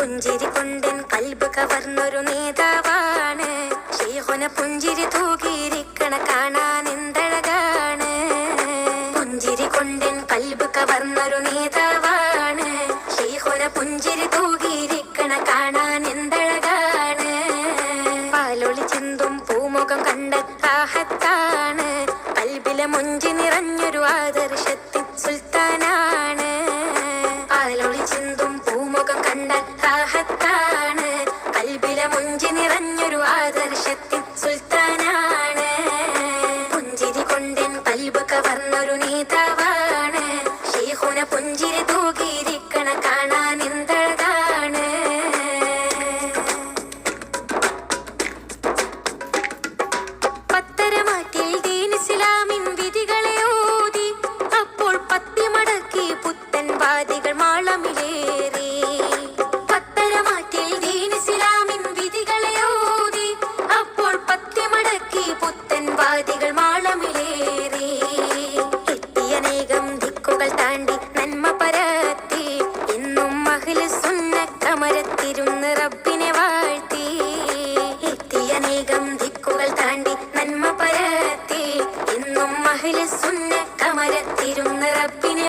പുഞ്ചിരി കൊണ്ടൻ കൽബ് കവർന്നൊരു നേതാവാണ്. ഷെയ്ഹുന പുഞ്ചിരി തൂകിയിരിക്കണ കാണാൻ എന്തഴകാണ്? പുഞ്ചിരി കൊണ്ടൻ കൽബ് കവർന്നൊരു നേതാവാണ്. ഷെയ്ഹുന പുഞ്ചിരി തൂകിയിരിക്കണ കാണാൻ എന്തഴകാണ്? പാലൊളി ചിന്തും പൂമുഖം കണ്ട റാഹത്താണ് കൽബിലെ മുഞ്ചി നിറഞ്ഞൊരു ആദർശത്തിൻ പൂമുഖം കണ്ട റാഹത്താണ് കൽബിലെ മുഞ്ചി നിറഞ്ഞൊരു ആദർശത്തിൻ സുൽത്താനാണ്. പുഞ്ചിരി കൊണ്ടൻ കൽബ് കവർന്നൊരു നേതാവാണ്. ഷെയ്ഖുന പുഞ്ചിരി തൂകിയിരിക്കണ കാണാൻ എന്തഴകാണ് പത്തരമാറ്റിൽ ദീൻ ഇസ്ലാമിൻ വിധികളെ ഓതി അപ്പോൾ പത്തി മടക്കി പുത്തൻ വാദികൾ മാളമിലേറി വാദികൾ മാളമിലേറി. എത്തിയനേകം ദിക്കുകൾ താണ്ടി നന്മ പരത്തി. ഇന്നും മഹിള സുന്ന കമരത്തിരുന്ന് റബ്ബിനെ വാഴ്ത്തി. എത്തിയനേകം ദിക്കുകൾ താണ്ടി നന്മ പരത്തി. ഇന്നും മഹിള സുന്ന കമരത്തിരുന്ന് റബ്ബിനെ